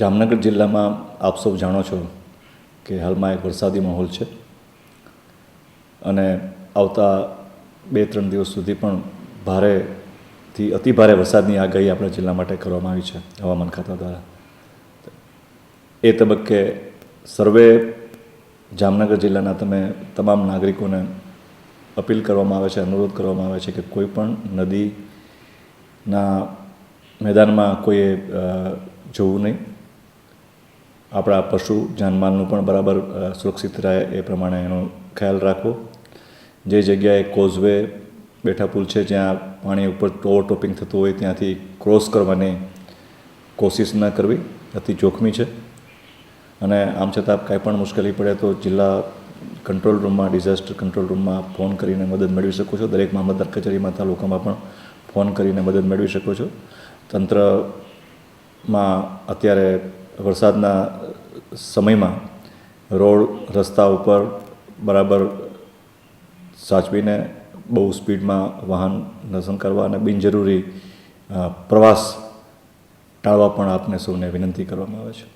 જામનગર જિલ્લામાં આપ સૌ જાણો છો કે હાલમાં એક વરસાદી માહોલ છે. અને આવતા બે ત્રણ દિવસ સુધી પણ ભારેથી અતિ ભારે વરસાદની આગાહી આપણા જિલ્લા માટે કરવામાં આવી છે હવામાન ખાતા દ્વારા. એ તબક્કે સર્વે જામનગર જિલ્લાના તમે તમામ નાગરિકોને અપીલ કરવામાં આવે છે, અનુરોધ કરવામાં આવે છે કે કોઈ પણ નદીના મેદાનમાં કોઈએ જવું નહીં. આપણા પશુ જાનમાલનું પણ બરાબર સુરક્ષિત રહે એ પ્રમાણે એનો ખ્યાલ રાખવો. જે જગ્યાએ કોઝવે બેઠા પુલ છે, જ્યાં પાણી ઉપર ઓવરટોપિંગ થતું હોય ત્યાંથી ક્રોસ કરવાની કોશિશ ન કરવી, અતિ જોખમી છે. અને આમ છતાં કાંઈ પણ મુશ્કેલી પડે તો જિલ્લા કંટ્રોલ રૂમમાં, ડિઝાસ્ટર કંટ્રોલ રૂમમાં ફોન કરીને મદદ મેળવી શકો છો. દરેક મામલતદાર કચેરીમાં તાલુકામાં પણ ફોન કરીને મદદ મેળવી શકો છો. તંત્રમાં અત્યારે વરસાદના સમયમાં રોડ, રસ્તા ઉપર બરાબર સાચવીને બહુ સ્પીડમાં વાહન ન કરવા અને બિનજરૂરી પ્રવાસ ટાળવા પણ આપને સૌને વિનંતી કરવામાં આવે છે.